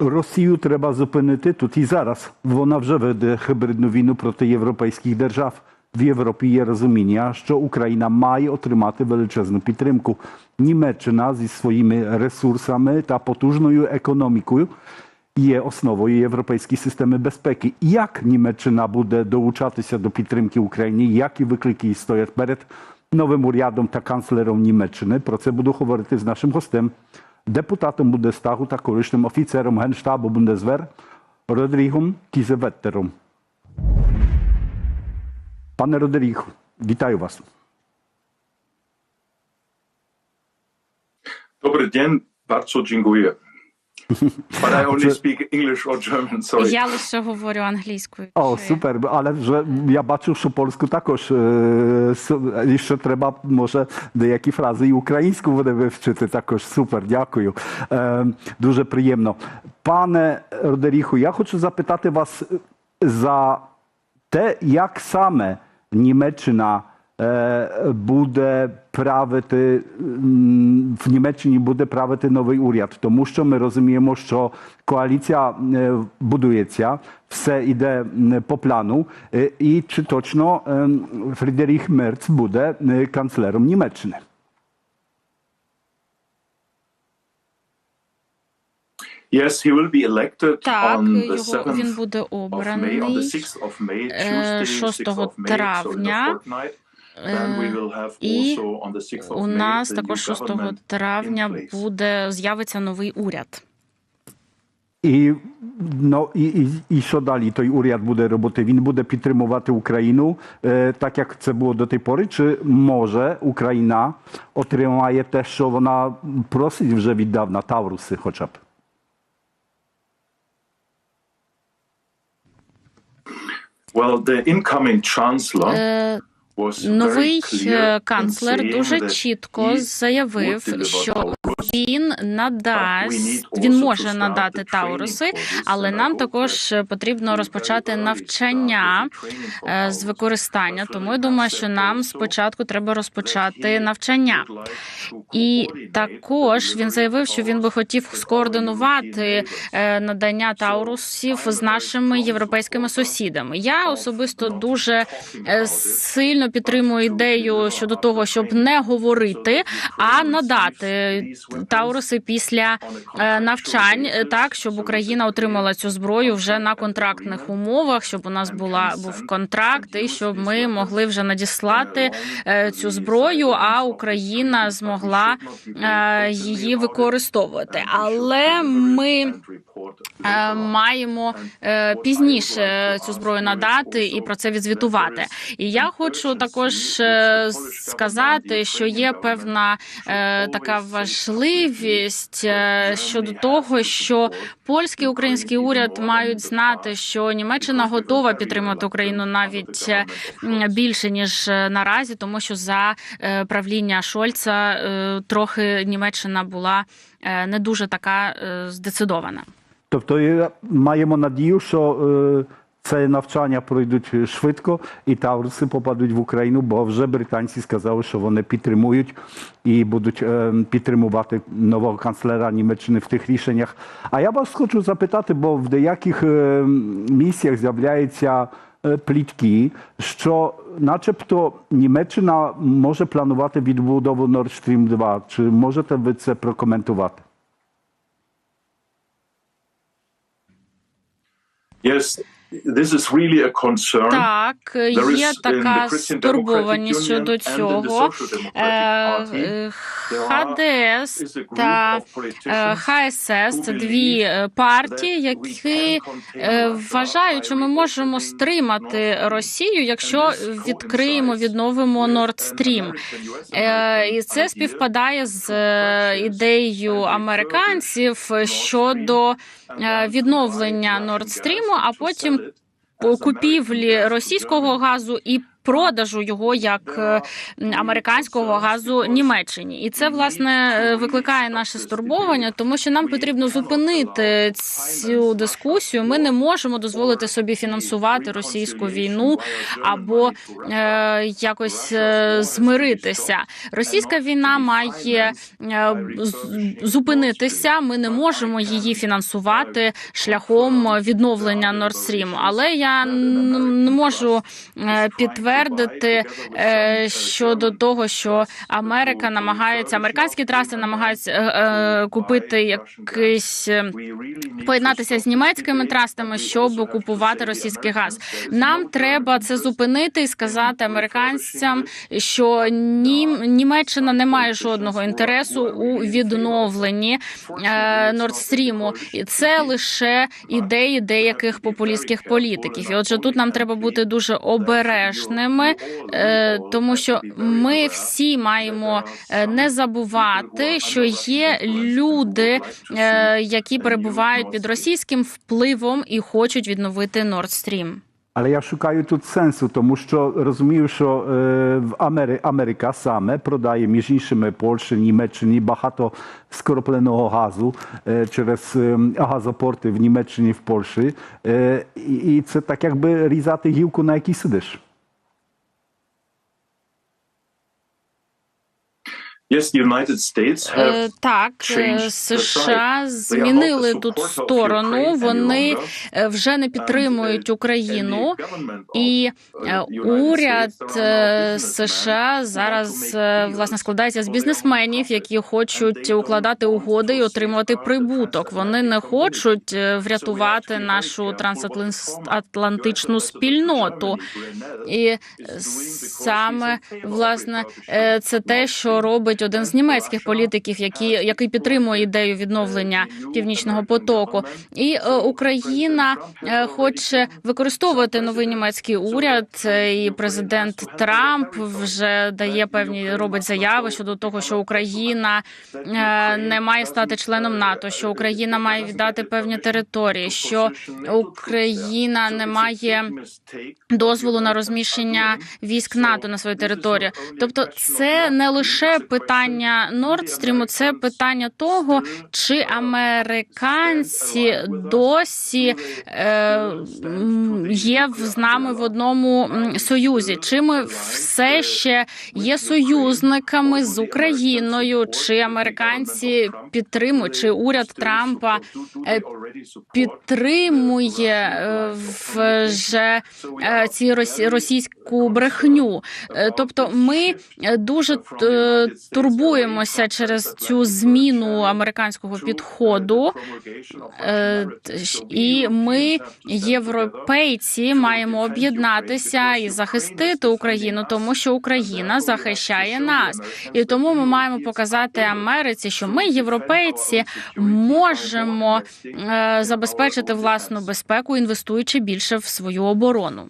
Росію треба зупинити тут і зараз. Вона вже веде гібридну війну проти європейських держав. В Європі є розуміння, що Україна має отримати величезну підтримку. Німеччина зі своїми ресурсами та потужною економікою є основою європейської системи безпеки. Як Німеччина буде долучатися до підтримки України? Які виклики стоять перед новим урядом та канцлером Німеччини? Про це буду говорити з нашим гостем, deputatem Bundestagu, takovým oficerem Henštábu Bundeswehr, Rodrigom Kizewetterom. Pane Rodrigu, vítaju vás. Dobrý den, bardzo dziękuję. But I only speak English or German, sorry. Я лише говорю англійською. О, Чи- супер, але вже я бачу, що польську також е, ще треба, може, деякі фрази і українську буде вивчити також. Супер, дякую. Е, дуже приємно. Пане Родеріху, я хочу запитати вас за те, як саме Німеччина буде правити м, в Німеччині буде правити новий уряд, тому що ми розуміємо, що коаліція е, будується, все йде м, по плану, е, і чи точно ем, Фрідеріх Мерц буде е, канцлером Німеччини? Yes, he will be elected Так, on the його 7th він буде of May, on the обраний 6th of May, е, Tuesday, 6 6th of May, so in the травня. Have І also on the 6th of у нас також 6 травня буде з'явиться новий уряд. І, ну, і, і, і що далі той уряд буде робити? Він буде підтримувати Україну, е, так як це було до тієї пори, чи може Україна отримає те, що вона просить вже віддавна, Тавруси хоча б? Well, the incoming chancellor Е, very Новий е, канцлер дуже чітко заявив, що він надасть, він може надати Тауруси, але нам також потрібно розпочати навчання е, з використання. Тому я думаю, що нам спочатку треба розпочати навчання. І також він заявив, що він би хотів скоординувати е, надання таурусів з нашими європейськими сусідами. Я особисто дуже е, сильно підтримую ідею щодо того, щоб не говорити, а надати тауруси після е, навчань, е, так щоб Україна отримала цю зброю вже на контрактних умовах, щоб у нас була був контракт, і щоб ми могли вже надіслати е, цю зброю, а Україна змогла її використовувати. Але ми маємо пізніше цю зброю надати і про це відзвітувати. І я хочу також е, сказати, що є певна е, така важливість е, щодо того, що польський і український уряд мають знати, що Німеччина готова підтримати Україну навіть е, більше ніж е, наразі, тому що за е, правління Шольца е, трохи Німеччина була е, не дуже така е, здецидована. Тобто е, маємо надію, що е, це навчання пройдуть швидко і Тавруси попадуть в Україну, бо вже британці сказали, що вони підтримують і будуть е, підтримувати нового канцлера Німеччини в тих рішеннях. А я вас хочу запитати, бо в деяких е, місіях з'являються е, плітки, що начебто Німеччина може планувати відбудову Nord Stream 2. Чи можете ви це прокоментувати? Yes, this is really a concern. Так, є така стурбованість щодо цього. Е, е, ХДС та е, ХСС це дві е, партії, які е, вважають, що ми можемо стримати. Росію, якщо відкриємо, відновимо Nord Stream. Е, І це співпадає з е, ідеєю американців щодо е, відновлення Nord Stream, а потім купівлі російського газу і продажу його як е, американського газу Німеччині, і це власне е, викликає наше стурбовання, тому що нам потрібно зупинити цю дискусію. Ми не можемо дозволити собі фінансувати російську війну або е, якось е, змиритися. Російська війна має е, зупинитися. Ми не можемо її фінансувати шляхом відновлення Nord Stream. Але я не можу е, підтвердити е, щодо того, що Америка намагається, американські траси намагаються е, е, купити якийсь. Поєднатися з німецькими трастами, щоб купувати російський газ. Нам треба це зупинити і сказати американцям, що Нім... Німеччина не має жодного інтересу у відновленні Нордстріму, і це лише ідеї деяких популістських політиків. І отже, тут нам треба бути дуже обережними, е, тому що ми всі маємо е, не забувати, що є люди, е, які перебувають під російським впливом і хочуть відновити Nord Stream. Ale ja szukаю тут сенсу, тому що розумію, що е, в Амери... Америка саме продає між іншими Польщі, Німеччині багато скропленого газу е, через е, газопорти в Німеччині, в Польщі. Е, і це так якби різати гілку, на якій сидиш. Так, е, США змінили тут сторону. Вони е, вже не підтримують uh, Україну. І uh, е, уряд е, США зараз е, власне складається з бізнесменів, які хочуть укладати угоди і отримувати прибуток. Вони не хочуть е, врятувати нашу трансатлантичну спільноту. І саме власне е, це те, що Stream. Робить один з німецьких політиків, які який підтримує ідею відновлення північного потоку. І е, Україна е, хоче використовувати новий німецький уряд. е, І президент Трамп вже дає певні робить заяви щодо того, що Україна не має стати членом НАТО, що Україна має віддати певні території, що Україна не має дозволу на розміщення військ. НАТО на своїй території. Тобто, це не лише question питання the Нордстріму, це питання того, чи американці досі е, є з нами в одному союзі. Чи ми все ще є союзниками з Україною? Чи американці підтримують, чи уряд Трампа е, підтримує е, вже е, ці росі- російську брехню? Тобто, ми дуже турбуємося через цю зміну американського підходу. Е, І ми, європейці, маємо об'єднатися і захистити Україну, тому що Україна захищає нас. І тому ми маємо показати Америці, що ми, європейці, можемо е, забезпечити власну безпеку, інвестуючи більше в свою оборону.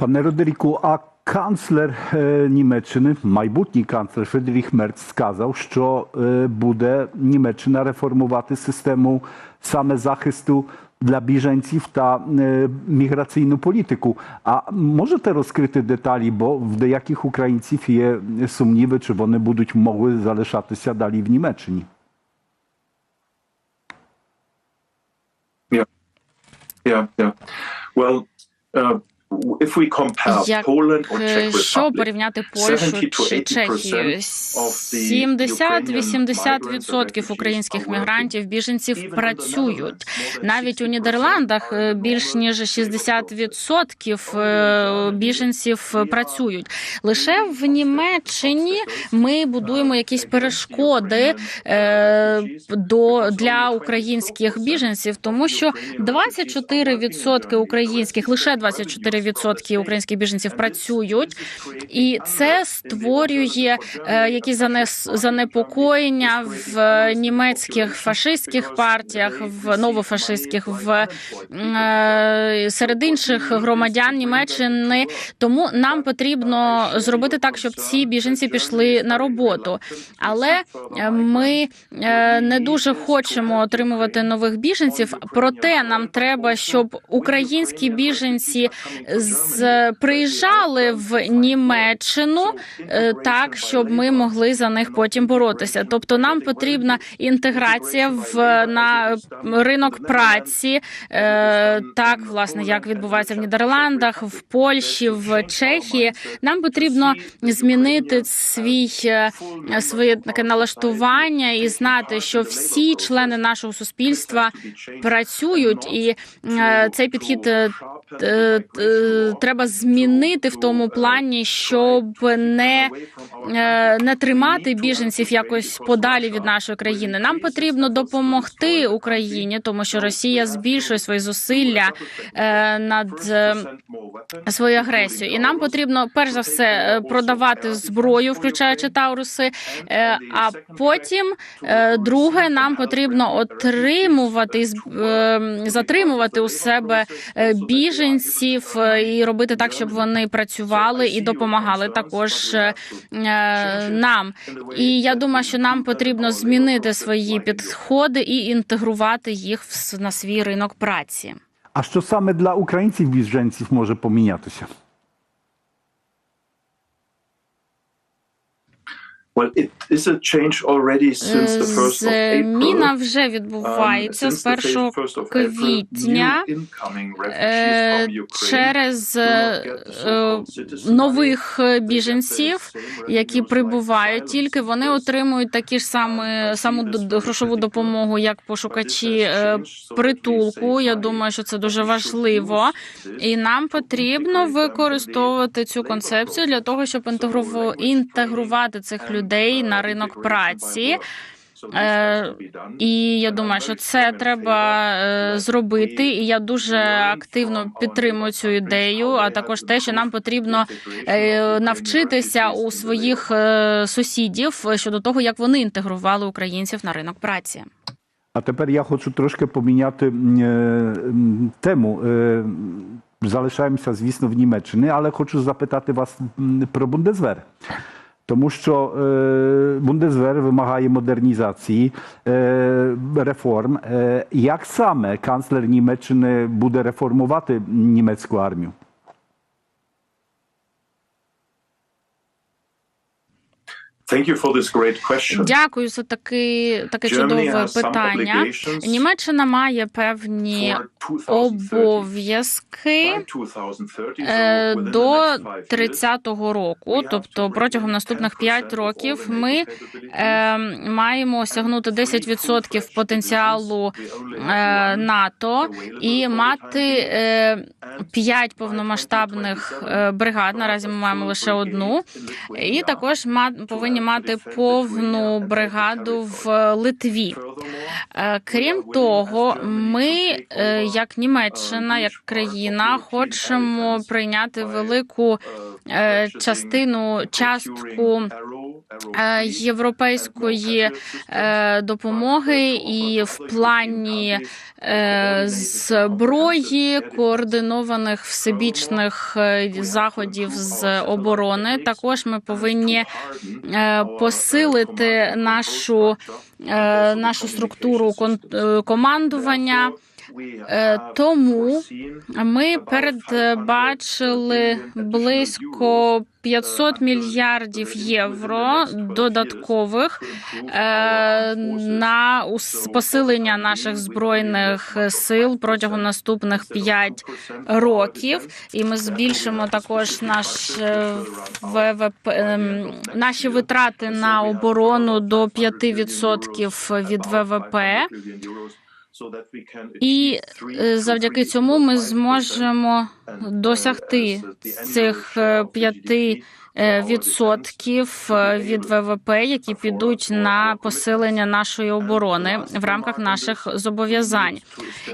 Panie Roderiku, a kancler e, Німеччини, майбутній канцлер Фредерік Мерц сказав, що е, буде Німеччина реформувати систему саме захисту для біженців та е, міграційну політику. А можете розкрити деталі, бо в деяких українців є сумніви, чи вони будуть могли залишатися далі в Німеччині? Yeah, yeah. Well, uh, if we compare Як Poland or Czech Якщо Republic, порівняти Польщу чи 80% Чехію, of 70-80% українських мігрантів біженців працюють. Навіть у Нідерландах е, більш ніж 60% е, біженців е, працюють. Лише в Німеччині ми будуємо якісь перешкоди е, до для українських біженців, тому що 24% українських, лише 24% українських біженців працюють, і це створює е, якісь занес, занепокоєння в е, німецьких фашистських партіях, в новофашистських, в е, серед інших громадян Німеччини. Тому нам потрібно зробити так, щоб ці біженці пішли на роботу. Але е, ми е, не дуже хочемо отримувати нових біженців. Проте нам треба, щоб українські біженці з приїжджали в Німеччину е, так, щоб ми могли за них потім боротися. Тобто, нам потрібна інтеграція в на ринок праці, е, так власне як відбувається в Нідерландах, в Польщі, в Чехії. Нам потрібно змінити свій е, своє таке налаштування і знати, що всі члени нашого суспільства працюють, і цей підхід треба змінити в тому плані, щоб не, е, не тримати біженців якось подалі від нашої країни. Нам потрібно допомогти Україні, тому що Росія збільшує свої зусилля е, над е, свою агресію, і нам потрібно перш за все продавати зброю, включаючи Тауруси. А потім, друге, нам потрібно отримувати затримувати у себе біженців і робити так, щоб вони працювали і допомагали також е, нам. І я думаю, що нам потрібно змінити свої підходи і інтегрувати їх на свій ринок праці. А що саме для українців біженців може помінятися? Зміна April. вже відбувається Um, з since the 1 1st of April, квітня е, через е, е, нових е, біженців, які прибувають, тільки вони отримують такі ж саме саму грошову допомогу, як пошукачі е, притулку. Я думаю, що це дуже важливо, і нам потрібно використовувати цю концепцію для того, щоб інтегрувати цих людей на ринок праці. Е, І я думаю, що це треба е, зробити. І я дуже активно підтримую цю ідею. А також те, що нам потрібно е, навчитися у своїх е, сусідів щодо того, як вони інтегрували українців на ринок праці. А тепер я хочу трошки поміняти е, тему. Е, Залишаємося, звісно, в Німеччині, але хочу запитати вас про Бундесвер. Тому що е, Бундесвер вимагає модернізації, е, реформ. Е, як саме канцлер Німеччини буде реформувати німецьку армію? Дякую за таки, таке чудове питання. Німеччина має певні обов'язки. by 2030, Е, До next 30-го року, тобто протягом наступних 5 років, ми е, маємо осягнути 10% потенціалу е, НАТО і мати е, 5 повномасштабних е, бригад. Наразі ми маємо лише одну, і також ма- повинні мати повну бригаду в Литві. Е, Крім того, ми, е, як Німеччина, як країна, хочемо прийняти велику частину частку е, європейської е, допомоги і в плані е, зброї координованих всебічних е, заходів з оборони. Також ми повинні е, посилити нашу, е, нашу структуру е, командування. Е, Тому ми передбачили близько 500 мільярдів євро додаткових е, на посилення наших збройних сил протягом наступних 5 років. І ми збільшимо також наш е, ВВП, ем, наші витрати на оборону до 5% від ВВП. І е, завдяки цьому ми зможемо досягти цих е, п'яти відсотків е, від ВВП, які підуть на посилення нашої оборони в рамках наших зобов'язань.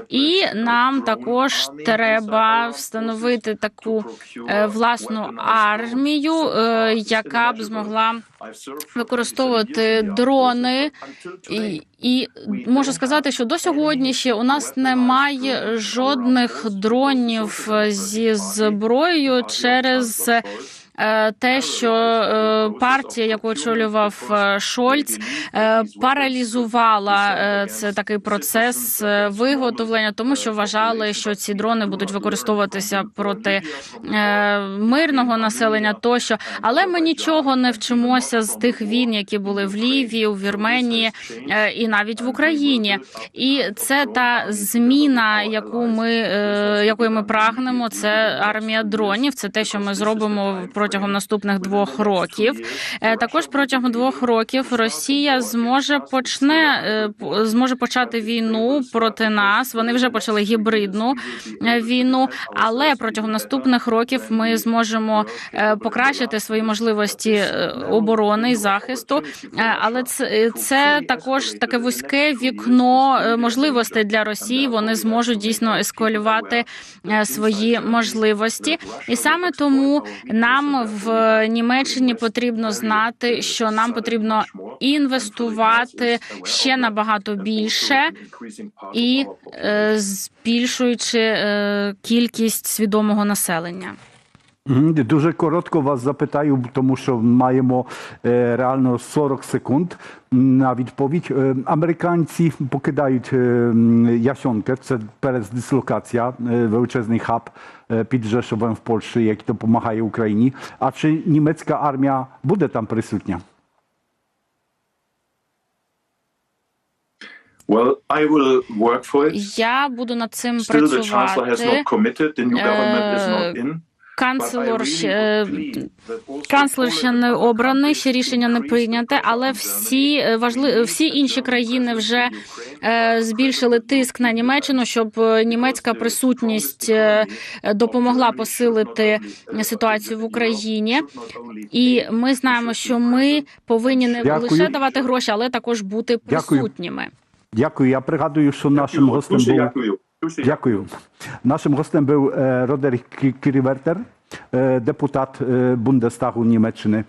І нам також треба встановити таку е, власну армію, е, яка б змогла використовувати дрони. І, і можу сказати, що до сьогодні ще у нас немає жодних дронів зі зброєю через е, те, що е, партія, яку очолював е, Шольц, е, паралізувала е, це такий процес е, виготовлення, тому що вважали, що ці дрони будуть використовуватися проти е, мирного населення тощо. Але ми нічого не вчимося з тих війн, які були в Лівії, у Вірменії е, і навіть в Україні. І це та зміна, яку ми е, якої ми прагнемо. Це армія дронів. Це те, що ми зробимо протягом наступних двох років. Е, Також протягом двох років Росія зможе почне е, зможе почати війну проти нас. Вони вже почали гібридну е, війну, але протягом наступних років ми зможемо покращити свої можливості оборони і захисту. Але це, це також таке вузьке вікно можливостей для Росії. Вони зможуть дійсно ескалювати свої можливості, і саме тому нам в Німеччині потрібно знати, що нам потрібно інвестувати ще набагато більше і е, збільшуючи е, кількість свідомого населення. Мгм, Дуже коротко вас запитаю, тому що маємо е, реально 40 секунд на відповідь. Е, Американці покидають е, м, Ясьонkę, це передислокація, е, величезний хаб е, під Rzeszowem в Польщі, який допомагає Україні. А чи німецька армія буде там присутня? Well, I will work for it. Я буду над цим Still, the chancellor has працювати. not committed. The new government is not in. Канцлер ще канцлер ще не обраний, ще рішення не прийняте, але всі е, важли всі інші країни вже е, збільшили тиск на Німеччину, щоб е, німецька присутність е, допомогла посилити ситуацію в Україні. І ми знаємо, що ми повинні не Дякую. лише давати гроші, але також бути присутніми. Дякую. Я пригадую, що нашим гостем був дякую. Дуже Дякую. Нашим гостем був е, Родерік Кірівертер, е, депутат е, Бундестагу Німеччини.